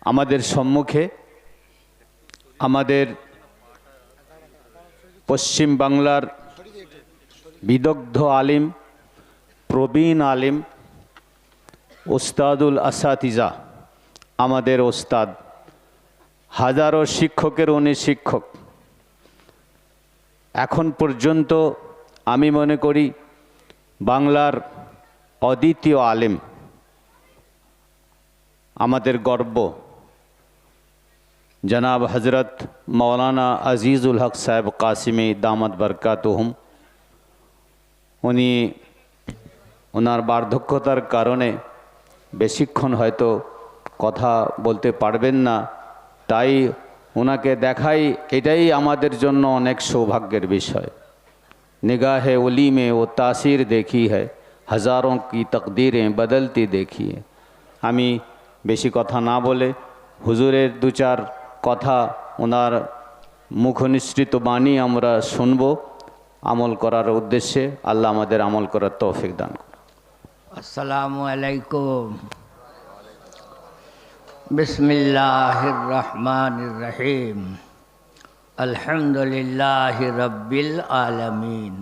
আমাদের সম্মুখে, আমাদের পশ্চিম বাংলার বিদগ্ধ আলিম, প্রবীণ আলিম, ওস্তাদুল আসাতিজা, আমাদের ওস্তাদ, হাজারো শিক্ষকের উনি শিক্ষক। এখন পর্যন্ত আমি মনে করি বাংলার অদ্বিতীয় আলেম। আমাদের গর্ব। জনাব হজরত মৌলানা আজিজুল হক সাহেব কাসিমি দামদ বরকাতহুম উনি ওনার বার্ধক্যতার কারণে বেশিক্ষণ হয়তো কথা বলতে পারবেন না তাই ওনাকে দেখাই এটাই আমাদের জন্য অনেক সৌভাগ্যের বিষয় निगाह उली में वो तासीर देखी है হাজারোं কি তকদিরেं বদলতি দেখি है আমি বেশি কথা না বলে হুজুরের দু চার কথা ওনার মুখনিসৃত বাণী আমরা শুনব আমল করার উদ্দেশ্যে আল্লাহ আমাদের আমল করার তৌফিক দান করুন। আসসালামু আলাইকুম বিসমিল্লাহির রহমানির রহিম আলহামদুলিল্লাহ রব্বিল আলামিন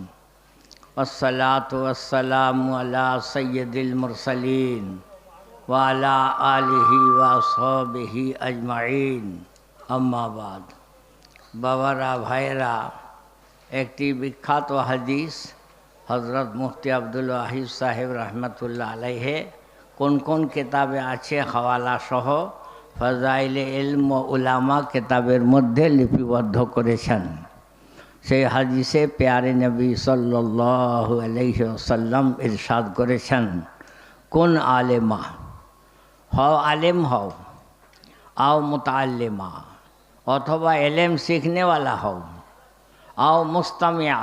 والصلاة والسلام على سيد المرسلين وعلى آله وصحبه أجمعين আম্মাবাদ। বাবারা, ভাইয়েরা, একটি বিখ্যাত হাদিস হজরত মুফতি আবদুল আহিব সাহেব রহমতুল্লাহ আলাইহে, কোন কোন কেতাবে আছে হওয়ালা সহ ফজাইলে এলম উলামা কেতাবের মধ্যে লিপিবদ্ধ করেছেন। সেই হাদিসে পেয়ারে নবী সাল্লাসাল্লাম ইরশাদ করেছেন, কোন আলেমা? হও আলেম হও, আও মোতালেমা অথবা এলেম শিখনেওয়ালা হও। আও মুস্তামিয়া,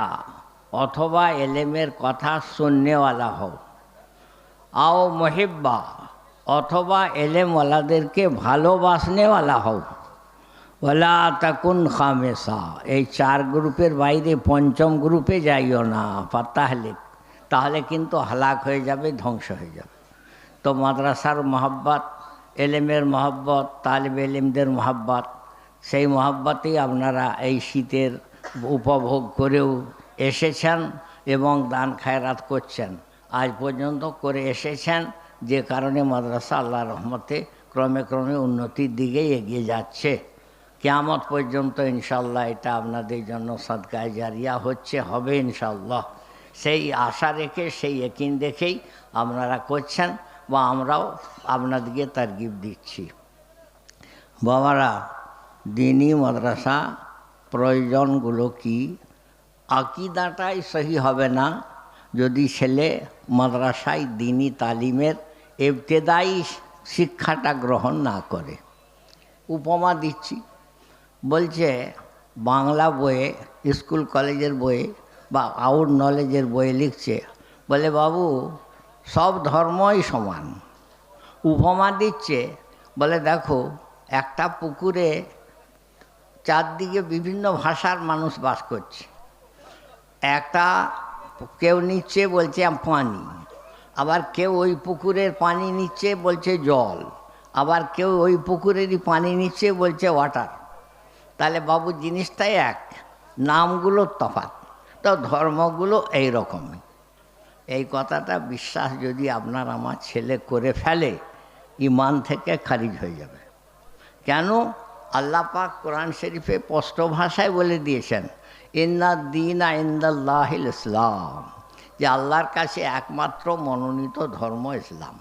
অথবা এলেমের কথা শুননেওয়ালা হও। আও মহিব্বা, অথবা এলেমওয়ালাদেরকে ভালোবাসনেওয়ালা হও। ওলা তাকুন খামেসা, এই চার গ্রুপের বাইরে পঞ্চম গ্রুপে যাইও না তাহলে তাহলে কিন্তু হালাক হয়ে যাবে, ধ্বংস হয়ে যাবে। তো মাদ্রাসার মহাব্বত, এলেমের মহব্বত, তালিব এলিমদের মহাব্বত সেই মহাব্বতেই আপনারা এই শীতের উপভোগ করেও এসেছেন এবং দান খায়রাত করছেন। আজ পর্যন্ত করে এসেছেন, যে কারণে মাদ্রাসা আল্লাহ রহমতে ক্রমে ক্রমে উন্নতির দিকে এগিয়ে যাচ্ছে। কেয়ামত পর্যন্ত ইনশাল্লাহ এটা আপনাদের জন্য সদকায় জারিয়া হচ্ছে, হবে ইনশাল্লাহ সেই আশা রেখে, সেই একিন দেখেই আপনারা করছেন বা আমরাও আপনাদেরকে তারগিব দিচ্ছি। বাবারা দিনই মাদ্রাসা, প্রয়োজনগুলো কি? আকিদাটাই সহি হবে না যদি ছেলে মাদ্রাসায় দিনী তালিমের এবতেদায়ী শিক্ষাটা গ্রহণ না করে। উপমা দিচ্ছি। বলছে, বাংলা বইয়ে, স্কুল কলেজের বইয়ে বা আউট নলেজের বইয়ে লিখছে, বলে, বাবু, সব ধর্মই সমান। উপমা দিচ্ছে, বলে, দেখো, একটা পুকুরে চারদিকে বিভিন্ন ভাষার মানুষ বাস করছে। একটা কেউ নিচ্ছে বলছে পানি। আবার কেউ ওই পুকুরের পানি নিচ্ছে বলছে, জল। আবার কেউ ওই পুকুরেরই পানি নিচ্ছে বলছে, ওয়াটার। তাহলে বাবু, জিনিসটাই এক নামগুলো তফাৎ। তো ধর্মগুলো এই রকমই। এই কথাটা বিশ্বাস যদি আপনার আমার ছেলে করে ফেলে, ইমান থেকে খারিজ হয়ে যাবে। কেন? আল্লাহ পাক কোরআন শরীফে স্পষ্ট ভাষায় বলে দিয়েছেন, ইন্না দিন ইন্দাল্লাহিল ইসলাম যে আল্লাহর কাছে একমাত্র মনোনীত ধর্ম ইসলাম।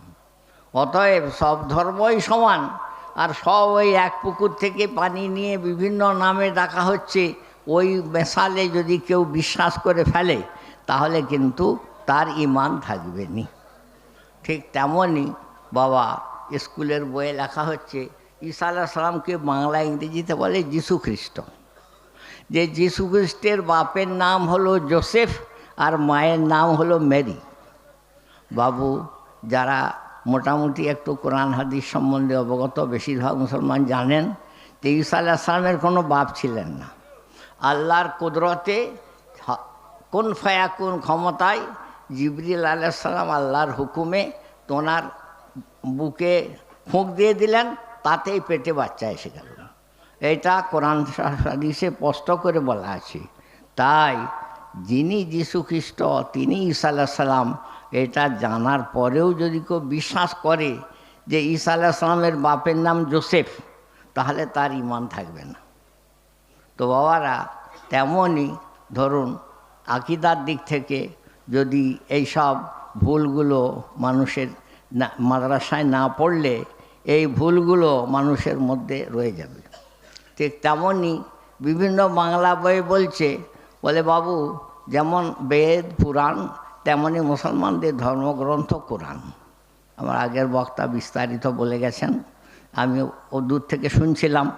অতএব সব ধর্মই সমান, আর সব ওই এক পুকুর থেকে পানি নিয়ে বিভিন্ন নামে ডাকা হচ্ছে, ওই মেশালে যদি কেউ বিশ্বাস করে ফেলে, তাহলে কিন্তু তার ইমান থাকবে নি। ঠিক তেমনই বাবা, স্কুলের বইয়ে লেখা হচ্ছে ঈসা আলাহ সালামকে বাংলা ইংরেজিতে বলে যীশু খ্রিস্ট। যে যীশু খ্রিস্টের বাপের নাম হলো জোসেফ আর মায়ের নাম হলো মেরি। বাবু, যারা মোটামুটি একটু কোরআন হাদিস সম্বন্ধে অবগত, বেশিরভাগ মুসলমান জানেন যে ঈসা আলাহ সালামের কোনো বাপ ছিলেন না। আল্লাহর কুদরতে হ- কোন ক্ষমতায় জিবরিল আলাইসাল্লাম আল্লাহর হুকুমে তোনার বুকে ফুঁক দিয়ে দিলেন তাতেই পেটে বাচ্চা এসে গেল। এটা কোরআন হাদিসে স্পষ্ট করে বলা আছে। তাই যিনি যীশু খ্রিস্ট তিনি ঈসা আলাহ সাল্লাম এটা জানার পরেও যদি কেউ বিশ্বাস করে যে ঈসা আলাহ সাল্লামের বাপের নাম জোসেফ, তাহলে তার ইমান থাকবে না। তো বাবারা, তেমনই ধরুন আকিদার দিক থেকে যদি এইসব ভুলগুলো মানুষের না, মাদ্রাসায় না পড়লে এই ভুলগুলো মানুষের মধ্যে রয়ে যাবে। ঠিক তেমনই বিভিন্ন বাংলা বই বলছে, বলে বাবু, যেমন বেদ, পুরাণ, তেমনই মুসলমানদের ধর্মগ্রন্থ কোরআন। আমার আগের বক্তা বিস্তারিত বলে গেছেন, আমি ও দূর থেকে শুনছিলাম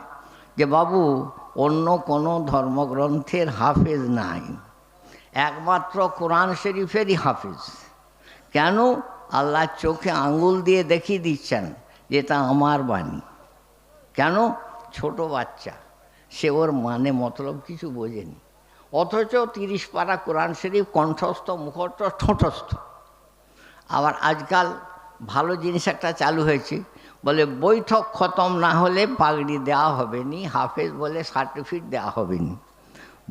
যে বাবু, অন্য কোনো ধর্মগ্রন্থের হাফেজ নাই। একমাত্র কোরআন শরীফেরই হাফেজ। কেন? আল্লাহ চোখে আঙুল দিয়ে দেখিয়ে দিচ্ছেন। যেটা আমার বাণী। কেন? ছোট বাচ্চা। সে ওর মানে মতলব কিছু বোঝেনি। অথচ তিরিশ পারা কোরআন শরীফ কণ্ঠস্থ, মুখস্থ, ঠোঁটস্থ। আবার আজকাল ভালো জিনিস একটা চালু হয়েছে। বলে বৈঠক খতম না হলে পাগড়ি দেওয়া হবে নি হাফেজ বলে সার্টিফিকেট দেওয়া হবে নি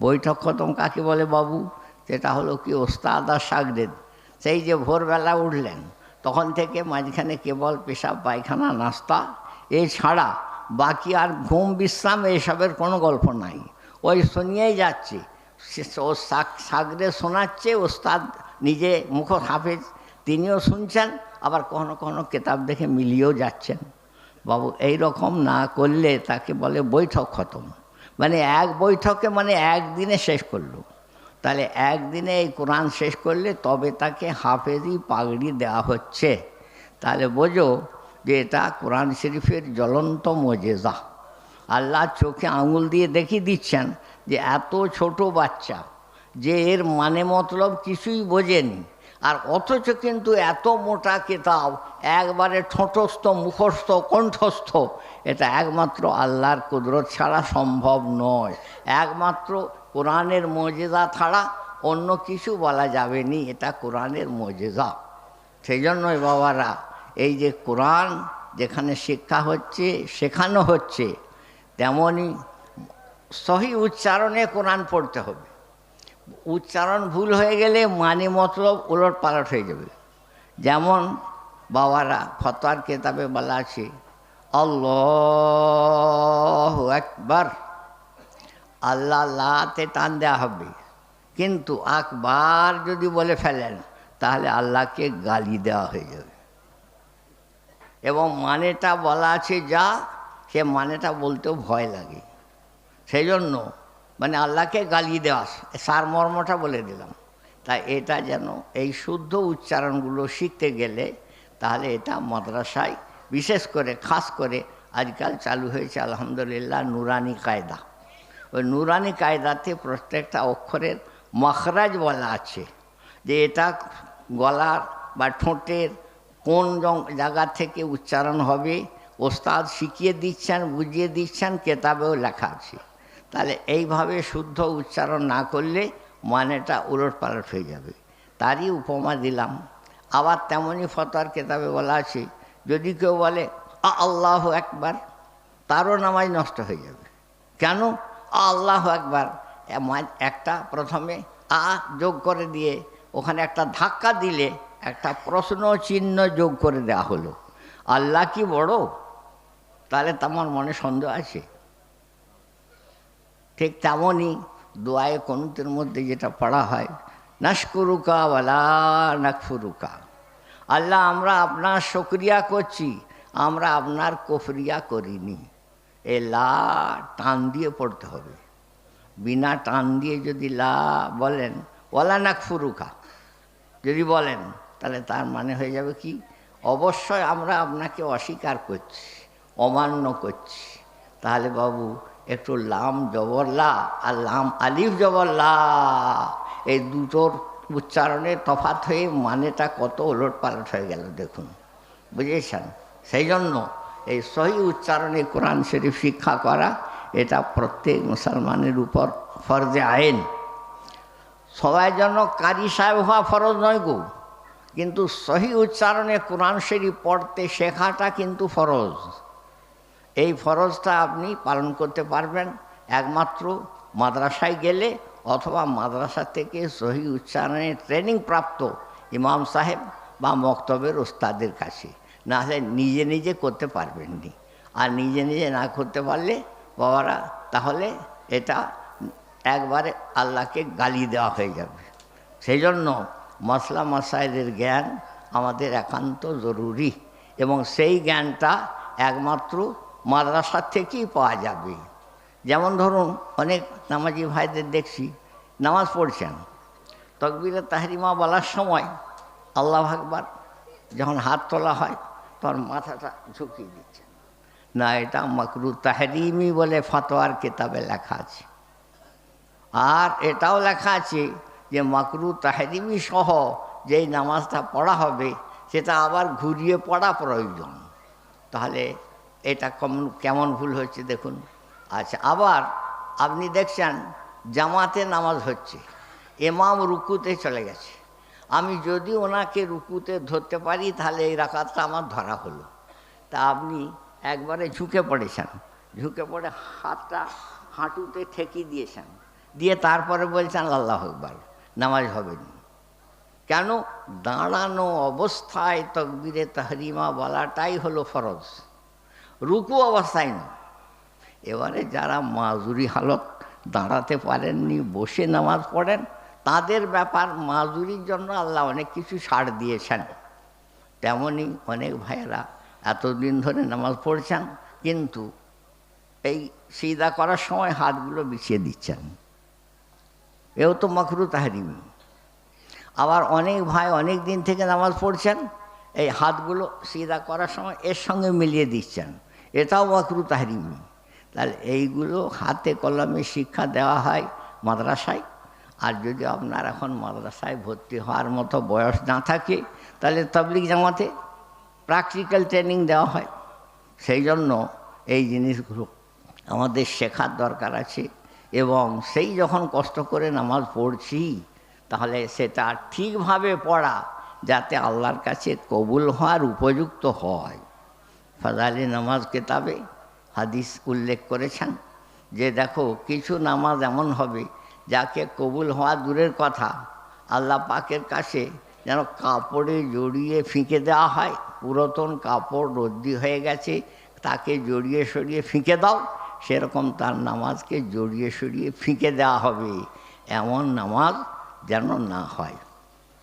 বৈঠক খতম কাকে বলে বাবু? সেটা হলো কি ওস্তাদ আর সাগরেদ। সেই যে ভোরবেলা উঠলেন তখন থেকে মাঝখানে কেবল পেশাব, পায়খানা, নাস্তা। এছাড়া বাকি আর ঘুম, বিশ্রাম এসবের কোনো গল্প নাই। ওই শুনিয়েই যাচ্ছে। ও সাগরে শোনাচ্ছে, ওস্তাদ নিজে মুখ হাফেজ, তিনিও শুনছেন, আবার কখনো কখনো কেতাব দেখে মিলিয়েও যাচ্ছেন। বাবু এই রকম না করলে তাকে বলে বৈঠক খতম। মানে এক বৈঠকে মানে একদিনে শেষ করল। তাহলে একদিনে এই কোরআন শেষ করলে তবে তাকে হাফেজি পাগড়ি দেওয়া হচ্ছে। তাহলে বোঝো যে এটা কোরআন শরীফের জ্বলন্ত মজেজা। আল্লাহ চোখে আঙুল দিয়ে দেখিয়ে দিচ্ছেন যে এত ছোট বাচ্চা যে এর মানে মতলব কিছুই বোঝেনি। আর অথচ কিন্তু এত মোটা কেতাব, একবারে ঠোঁটস্থ, মুখস্থ, কণ্ঠস্থ, এটা একমাত্র আল্লাহর কুদরত ছাড়া সম্ভব নয়। একমাত্র কোরআনের মজেদা ছাড়া অন্য কিছু বলা যাবে নি, এটা কোরআনের মজেদা সেই জন্যই বাবারা, এই যে কোরআন যেখানে শিক্ষা হচ্ছে, শেখানো হচ্ছে তেমনই সহি উচ্চারণে কোরআন পড়তে হবে। উচ্চারণ ভুল হয়ে গেলে মানে মতলব উলট পালট হয়ে যাবে। যেমন বাবারা ফতোয়ার কেতাবে বলা আছে, আল্লাহ একবার আল্লাহ লাতে টান দেওয়া হবে। কিন্তু আকবার যদি বলে ফেলেন, তাহলে আল্লাহকে গালি দেওয়া হয়ে যাবে। এবং মানেটা বলা আছে যা, সে মানেটা বলতেও ভয় লাগে। সেই জন্য মানে আল্লাহকে গালি দেওয়া, সারমর্মটা বলে দিলাম। তাই এটা যেন এই শুদ্ধ উচ্চারণগুলো শিখতে গেলে, তাহলে এটা মাদ্রাসায় বিশেষ করে, খাস করে আজকাল চালু হয়েছে আলহামদুলিল্লাহ নুরানি কায়দা। ওই নুরানি কায়দাতে প্রত্যেকটা অক্ষরের মখরাজ বলা আছে যে এটা গলার বা ঠোঁটের কোন জায়গা থেকে উচ্চারণ হবে, ওস্তাদ শিখিয়ে দিচ্ছেন, বুঝিয়ে দিচ্ছেন, কেতাবেও লেখা আছে। তাহলে এইভাবে শুদ্ধ উচ্চারণ না করলে মানেটা উলট পালট হয়ে যাবে। তারই উপমা দিলাম। আবার তেমনই ফতোয়ার কেতাবে বলা আছে, যদি কেউ বলে আল্লাহ একবার তারও নামাজ নষ্ট হয়ে যাবে। কেন? আল্লাহ একবার একটা প্রথমে আ যোগ করে দিয়ে ওখানে একটা ধাক্কা দিলে একটা প্রশ্ন চিহ্ন যোগ করে দেওয়া হলো। আল্লাহ কি বড়? তাহলে তোমার মনে সন্দেহ আছে। ঠিক তেমনই দোয়ায়ে কনুতের মধ্যে যেটা পড়া হয়, নাশকুরুকা ওয়ালা নাকফুরুকা। আল্লাহ, আমরা আপনার শুক্রিয়া করছি, আমরা আপনার কফরিয়া করিনি। এ লা টান দিয়ে পড়তে হবে। বিনা টান দিয়ে যদি লা বলেন, ওয়ালা নাকফুরুকা, যদি বলেন, তাহলে তার মানে হয়ে যাবে কি? অবশ্যই আমরা আপনাকে অস্বীকার করছি, অমান্য করছি। তাহলে বাবু, একটু লাম জবরলা আর লাম আলিফ জবরলা এই দুটোর উচ্চারণের তফাৎ হয়ে মানেটা কত ওলট পালট হয়ে গেল দেখুন। বুঝেছেন? সেই জন্য এই সহি উচ্চারণে কোরআন শরীফ শিক্ষা করা, এটা প্রত্যেক মুসলমানের উপর ফরজে আইন। সবাই জন্য কারি সাহেব হওয়া ফরজ নয় গো, কিন্তু সহি উচ্চারণে কোরআন শরীফ পড়তে শেখাটা কিন্তু ফরজ। এই ফরজটা আপনি পালন করতে পারবেন একমাত্র মাদ্রাসায় গেলে অথবা মাদ্রাসা থেকে সহি উচ্চারণে ট্রেনিং প্রাপ্ত ইমাম সাহেব বা মক্তবের ওস্তাদের কাছে। নাহলে নিজে নিজে করতে পারবেন নি আর নিজে নিজে না করতে পারলে বাবারা, তাহলে এটা একবারে আল্লাহকে গালি দেওয়া হয়ে যাবে। সেই জন্য মশলা মশাইলের জ্ঞান আমাদের একান্ত জরুরি এবং সেই জ্ঞানটা একমাত্র মাদ্রাসার থেকেই পাওয়া যাবে। যেমন ধরুন, অনেক নামাজি ভাইদের দেখছি, নামাজ পড়ছেন। তকবিরে তাহরিমা বলার সময় আল্লাহ আকবার যখন হাত তোলা হয় তখন মাথাটা ঝুঁকিয়ে দিচ্ছেন না, এটা মকরু তাহরিমি বলে ফতোয়ার কিতাবে লেখা আছে। আর এটাও লেখা আছে যে মাকরু তাহরিমি সহ যেই নামাজটা পড়া হবে, সেটা আবার ঘুরিয়ে পড়া প্রয়োজন। তাহলে এটা কেমন কেমন ভুল হচ্ছে দেখুন। আচ্ছা আবার আপনি দেখছেন জামাতে নামাজ হচ্ছে এমাম রুকুতে চলে গেছে। আমি যদি ওনাকে রুকুতে ধরতে পারি, তাহলে এই রাকাতটা আমার ধরা হলো। তা আপনি একবারে ঝুঁকে পড়েছেন। ঝুঁকে পড়ে হাতটা হাঁটুতে ঠেকি দিয়েছেন। দিয়ে তারপরে বলছেন, আল্লাহ একবার নামাজ হবে না। কেন? দাঁড়ানো অবস্থায় তকবিরে তাহরিমা বলাটাই হলো ফরজ। রুকু অবস্থায় না এবারে যারা মাজুরি হালত দাঁড়াতে পারেননি, বসে নামাজ পড়েন তাদের ব্যাপার মাজুরির জন্য আল্লাহ অনেক কিছু ছাড় দিয়েছেন। তেমনই অনেক ভাইয়েরা এতদিন ধরে নামাজ পড়ছেন, কিন্তু এই সিদা করার সময় হাতগুলো বিছিয়ে দিচ্ছেন। এও তো মখরু তাহারিমি। আবার অনেক ভাই অনেক দিন থেকে নামাজ পড়ছেন, এই হাতগুলো সিদা করার সময় এর সঙ্গে মিলিয়ে দিচ্ছেন। এটাও মখরু তাহারিমি। তাহলে এইগুলো হাতে কলমে শিক্ষা দেওয়া হয় মাদ্রাসায়। আর যদি আপনার এখন মাদ্রাসায় ভর্তি হওয়ার মতো বয়স না থাকে, তাহলে তবলিক জামাতে প্র্যাকটিক্যাল ট্রেনিং দেওয়া হয়। সেই জন্য এই জিনিসগুলো আমাদের শেখার দরকার আছে এবং সেই যখন কষ্ট করে নামাজ পড়ছি, তাহলে সেটা ঠিকভাবে পড়া যাতে আল্লাহর কাছে কবুল হওয়ার উপযুক্ত হয়। ফাজালি নামাজ কেতাবে হাদিস উল্লেখ করেছেন যে দেখো কিছু নামাজ এমন হবে যাকে কবুল হওয়া দূরের কথা, আল্লাহ পাকের কাছে যেন কাপড়ে জড়িয়ে ফিঁকে দেওয়া হয়। পুরাতন কাপড় রদ্দি হয়ে গেছে, তাকে জড়িয়ে সরিয়ে ফিঁকে দাও। সেরকম তার নামাজকে জড়িয়ে সরিয়ে ফিঁকে দেওয়া হবে। এমন নামাজ যেন না হয়।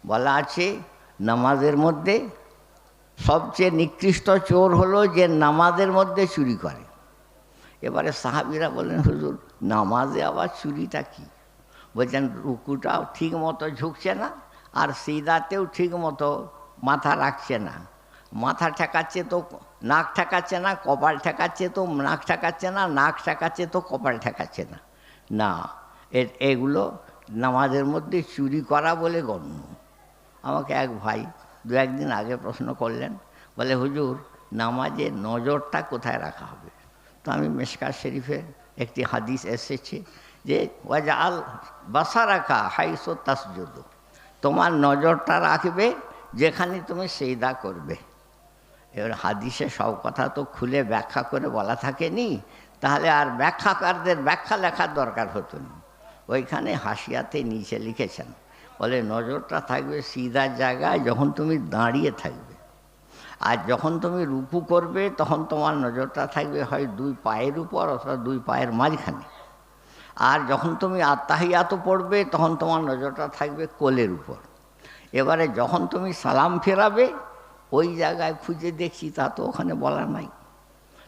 বলা আছে, নামাজের মধ্যে সবচেয়ে নিকৃষ্ট চোর হলো যে নামাজের মধ্যে চুরি করে। এবারে সাহাবিরা বলেন হুজুর, নামাজে আবার চুরিটা কি? বলছেন, রুকুটাও ঠিক মতো ঝুঁকছে না, আর সিদাতেও ঠিক মতো মাথা রাখছে না। মাথা ঠেকাচ্ছে তো, নাক ঠেকাচ্ছে না, কপাল ঠেকাচ্ছে তো, নাক ঠেকাচ্ছে না, নাক ঠেকাচ্ছে তো, কপাল ঠেকাচ্ছে না। না এগুলো নামাজের মধ্যে চুরি করা বলে গণ্য। আমাকে এক ভাই দু একদিন আগে প্রশ্ন করলেন, বলে, হুজুর নামাজে নজরটা কোথায় রাখা হবে? তো আমি মেশকার শরীফের একটি হাদিস এসেছে যে ওয়াজা আল বাসা রাখা হাইসো তাসজুদ, তোমার নজরটা রাখবে যেখানে তুমি সেইদা করবে। এবার হাদিসে সব কথা তো খুলে ব্যাখ্যা করে বলা থাকেনি, তাহলে আর ব্যাখ্যাকারদের ব্যাখ্যা লেখার দরকার হতো না। ওইখানে হাসিয়াতে নিচে লিখেছেন, বলে নজরটা থাকবে সিধার জায়গায় যখন তুমি দাঁড়িয়ে থাকবে। আর যখন তুমি রুকু করবে তখন তোমার নজরটা থাকবে হয় দুই পায়ের উপর অথবা দুই পায়ের মাঝখানে। আর যখন তুমি আত্মাহিয়াত পড়বে, তখন তোমার নজরটা থাকবে কোলের উপর। এবারে যখন তুমি সালাম ফেরাবে, ওই জায়গায় খুঁজে দেখছি, তা তো ওখানে বলা নাই।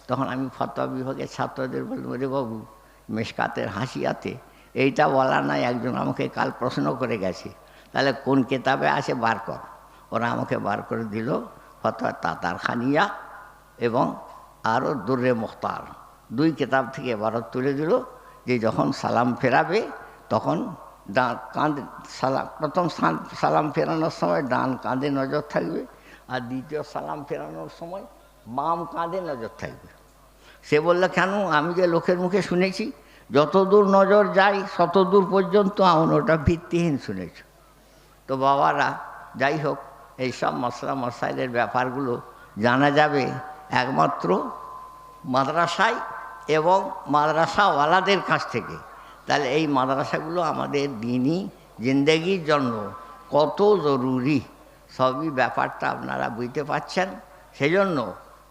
তখন আমি ফতোয়া বিভাগের ছাত্রদের বললাম রে বাবু, মেশকাতের হাসিয়াতে এইটা বলা নাই, একজন আমাকে কাল প্রশ্ন করে গেছে। তাহলে কোন কেতাবে আছে বার কর। ওরা আমাকে বার করে দিল, ফতোয়া তাতার খানিয়া এবং আরও দুর্রে মুখতার। দুই কেতাব থেকে এবারত তুলে দিল। যে যখন সালাম ফেরাবে, তখন ডান কাঁধে সালাম প্রথম সালাম ফেরানোর সময় ডান কাঁধে নজর থাকবে আর দ্বিতীয় সালাম ফেরানোর সময় বাম কাঁধে নজর থাকবে। সে বলল, কেন? আমি যে লোকের মুখে শুনেছি, যতদূর নজর যাই ততদূর পর্যন্ত আমার ওটা ভিত্তিহীন শুনেছ। তো বাবারা, যাই হোক এইসব মশলা মশাইলের ব্যাপারগুলো জানা যাবে। একমাত্র মাদ্রাসায় এবং মাদ্রাসাওয়ালাদের কাছ থেকে। তাহলে এই মাদ্রাসাগুলো আমাদের দিনই জিন্দগির জন্য কত জরুরি, সবই ব্যাপারটা আপনারা বুঝতে পারছেন। সেই জন্য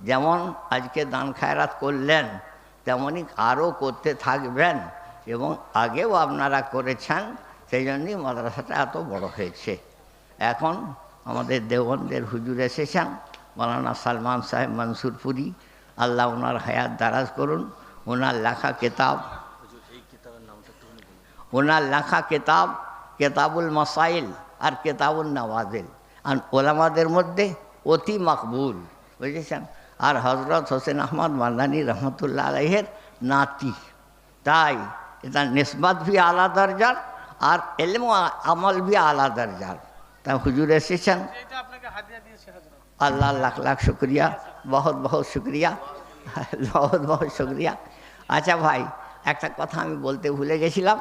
যেমন আজকে দান খায়রাত করলেন তেমনই আরও করতে থাকবেন এবং আগেও আপনারা করেছেন সেই জন্যই মাদ্রাসাটা এত বড় হয়েছে। এখন আমাদের দেওবন্দের হুজুর এসেছেন মৌলানা সালমান সাহেব মনসুরপুরি। আল্লাহ ওনার হায়াত দারাজ করুন। ওনার লেখা কেতাব, ওনার লেখা কেতাব কেতাবুল মাসাইল আর কেতাবুল নওয়াজিল। আর ওলামাদের মধ্যে অতি মকবুল, বুঝেছেন? আর হজরত হোসেন আহমদ মান্দানি রহমতুল্লাহ আলহের নাতি। তাই এটা নিসবত ভি আলা দরজার আর এলম আমল ভি আলা দরজার। তা হুজুর এসেছেন? আল্লাহ লাখ লাখ শুক্রিয়া, বহুত বহুত শুক্রিয়া, বহুত বহুত শুক্রিয়া। আচ্ছা ভাই, একটা কথা আমি বলতে ভুলে গেছিলাম।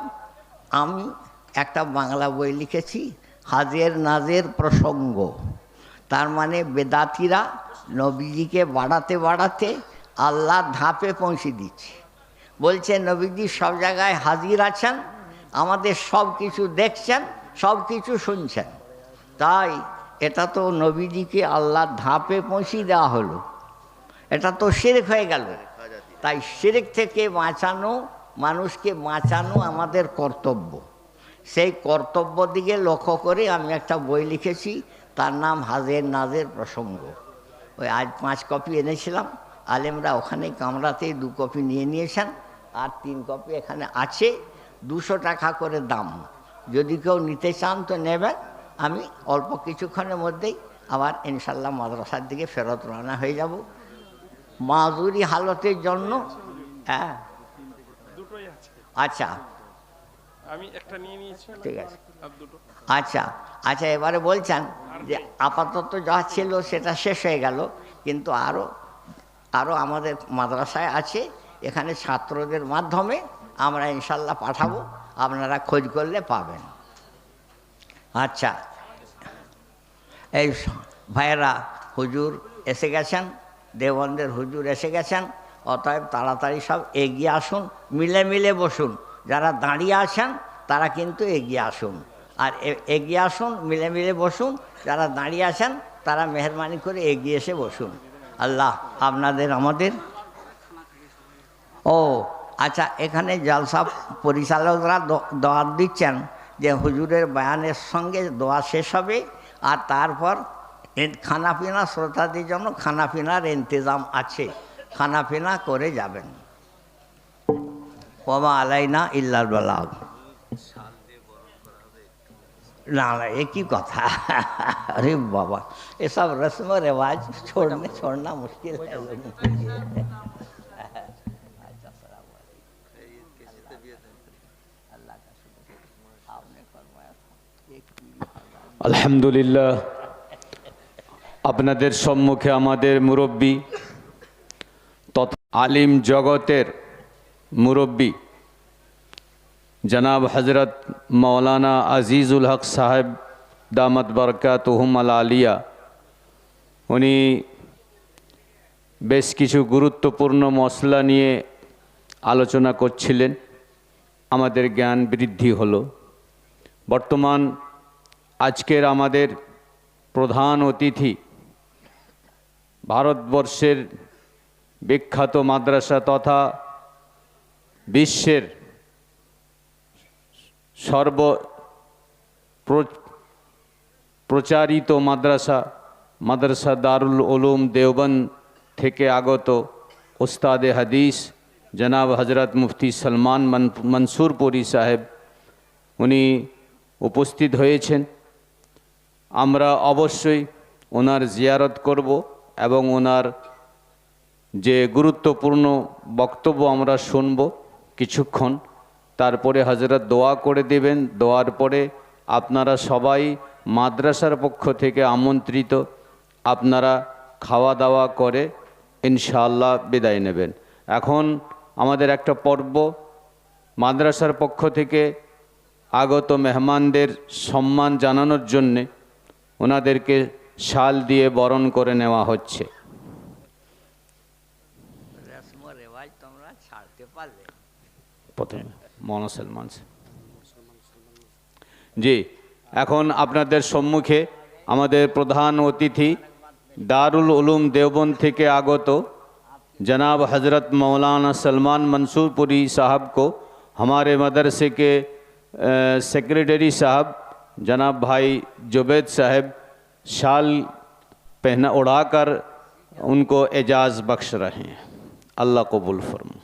আমি একটা বাংলা বই লিখেছি, হাজের নাজের প্রসঙ্গ। তার মানে বেদাতিরা নবীজিকে বাড়াতে বাড়াতে আল্লাহ ধাপে পৌঁছে দিচ্ছে। বলছে, নবীজি সব জায়গায় হাজির আছেন, আমাদের সব কিছু দেখছেন, সব কিছু শুনছেন। তাই এটা তো নবীজিকে আল্লাহ ধাপে পৌঁছে দেওয়া হলো। এটা তো শিরেক হয়ে গেল। তাই শিরেক থেকে বাঁচানো, মানুষকে বাঁচানো আমাদের কর্তব্য। সেই কর্তব্য দিকে লক্ষ্য করে আমি একটা বই লিখেছি, তার নাম হাজের নাজের প্রসঙ্গ। ওই আজ পাঁচ কপি এনেছিলাম, আলেমরা ওখানে কামরাতেই দু কপি নিয়ে নিয়েছেন, আর তিন কপি এখানে আছে, দুশো টাকা করে দাম। যদি কেউ নিতে চান তো নেবেন, আমি অল্প কিছুক্ষণের মধ্যেই আবার ইনশাল্লাহ মাদ্রাসার দিকে ফেরত রওনা হয়ে যাব। মাজুরি হালতের জন্য? হ্যাঁ। দুটোই আছে। আচ্ছা। আমি একটা নিয়ে নিয়েছি ঠিক আছে। আচ্ছা। আচ্ছা এবারে বলছেন যে আপাতত যা ছিল সেটা শেষ হয়ে গেল কিন্তু আরও আরও আমাদের মাদ্রাসায় আছে। এখানে ছাত্রদের মাধ্যমে আমরা ইনশাল্লাহ পাঠাবো। আপনারা খোঁজ করলে পাবেন। আচ্ছা। এই ভাইয়েরা হুজুর এসে গেছেন? দেবন্দের হুজুর এসে গেছেন, অতএব তাড়াতাড়ি সব এগিয়ে আসুন, মিলে মিলে বসুন। যারা দাঁড়িয়ে আছেন, তারা কিন্তু এগিয়ে আসুন। আর এগিয়ে আসুন, মিলে মিলে বসুন। যারা দাঁড়িয়ে আছেন, তারা মেহরবানি করে এগিয়ে এসে বসুন। আল্লাহ আপনাদের, আমাদের। ও আচ্ছা এখানে জলসা পরিচালকরা দোয়া দিচ্ছেন যে হুজুরের বয়ানের সঙ্গে দোয়া শেষ হবে, আর তারপর খানাপিনা শ্রোতাদের জন্য খানাপিনার ইন্তজাম আছে। খানাপিনা করে যাবেন। কমা আলাইনা ইল্লাল বালাব না না, একই কথা। আরে বাবা, এসব রসম রেওয়াজ ছোড়নে ছোড়না মুশকিল। আলহামদুলিল্লাহ। আপনাদের সম্মুখে আমাদের মুরব্বী তথা আলিম জগতের মুরব্বী জনাব হজরত মৌলানা আজিজুল হক সাহেব দামত বরকাত আল আলিয়া। উনি বেশ কিছু গুরুত্বপূর্ণ মশলা নিয়ে আলোচনা করছিলেন। আমাদের জ্ঞান বৃদ্ধি হলো। বর্তমান আজকের আমাদের প্রধান অতিথি ভারতবর্ষের বিখ্যাত মাদ্রাসা তথা বিশ্বের সর্ব প্র- প্রচারিত মাদ্রাসা মাদ্রাসা দারুল উলুম দেওবন্দ থেকে আগত ওস্তাদে হাদিস, জনাব হজরত মুফতি সলমান মন- মনসুরপুরি সাহেব, উনি উপস্থিত হয়েছেন। আমরা অবশ্যই ওনার জিয়ারত করব। এবং ওনার যে গুরুত্বপূর্ণ বক্তব্য আমরা শুনব কিছুক্ষণ, তারপরে হজরত দোয়া করে দেবেন। দোয়ার পরে আপনারা সবাই মাদ্রাসার পক্ষ থেকে আমন্ত্রিত, আপনারা খাওয়া দাওয়া করে ইনশাআল্লাহ বিদায় নেবেন। এখন আমাদের একটা পর্ব, মাদ্রাসার পক্ষ থেকে আগত মেহমানদের সম্মান জানানোর জন্যে ওনাদেরকে শাল দিয়ে বরণ করে নেওয়া হচ্ছে रस्म তোমরা ছাড়তে পারলে প্রথমে মৌলানা সলমান স্যার। জি এখন আপনাদের সম্মুখে আমাদের প্রধান অতিথি দারুল উলুম देवबंद থেকে আগত जनाब हज़रत मौलाना सलमान मंसूरपुरी साहब को हमारे मदरसे के अ, सेक्रेटरी साहब जनाब भाई जुबैद साहब शाल पहना उड़ाकर उनको एजाज़ बख्श रहे हैं अल्लाह कबूल फरमा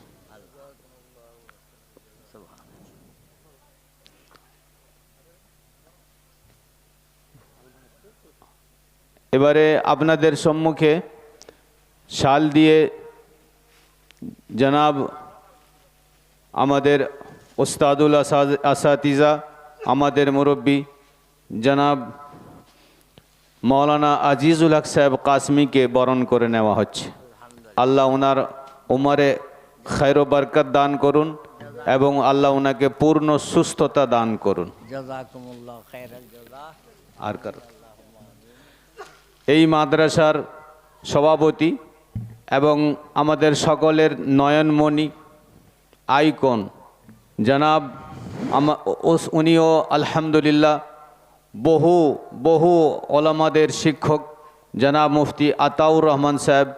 এবারে আপনাদের সম্মুখে শাল দিয়ে জনাব আমাদের ওস্তাদুল আসাদ- আসাতিজা আমাদের মুরব্বী জনাব মৌলানা আজিজুল হক সাহেব কাসমিকে বরণ করে নেওয়া হচ্ছে। আল্লাহ ওনার উমারে খৈর বরকত দান করুন এবং আল্লাহ ওনাকে পূর্ণ সুস্থতা দান করুন। আর কার? এই মাদ্রাসার সভাপতি এবং আমাদের সকলের নয়নমণি আইকন। জনাব উনিও আলহামদুলিল্লাহ বহু বহু ওলামাদের শিক্ষক জনাব মুফতি আতাউর রহমান সাহেব